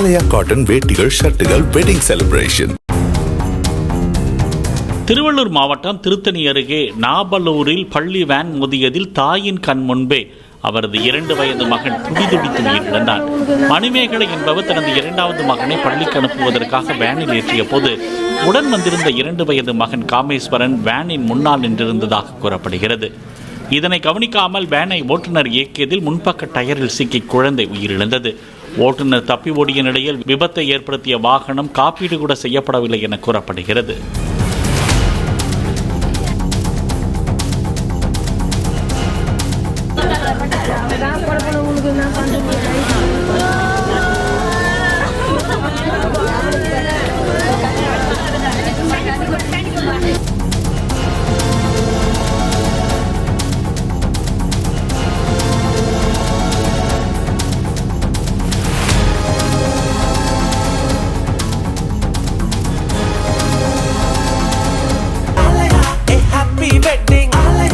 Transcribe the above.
ஆலயா cotton வேட்டிகள் ஷர்ட்டுகள் wedding celebration Tiruvallur மாவட்டம் திருத்தணி அருகே நாபலூரில் பள்ளி வேன் மோதியதில் தாயின் கண் முன்பே அவரது இரண்டு வயது மகன் துடிதுடித்து உயிரிழந்தார். மணிமேகலை என்பவர் தனது இரண்டாவது மகனை பள்ளிக்கு அனுப்புவதற்காக வேனில் ஏற்றிய போது உடன் வந்திருந்த இரண்டு வயது மகன் காமேஸ்வரன் வேனின் முன்னால் நின்றிருந்ததாக கூறப்படுகிறது. இதனை கவனிக்காமல் வேனை ஓட்டுநர் இயக்கியதில் முன்பக்க டயரில் சிக்கி குழந்தை உயிரிழந்தது. ஓட்டுநர் தப்பி ஓடிய நிலையில் விபத்தை ஏற்படுத்திய வாகனம் காப்பீடு கூட செய்யப்படவில்லை என கூறப்படுகிறது.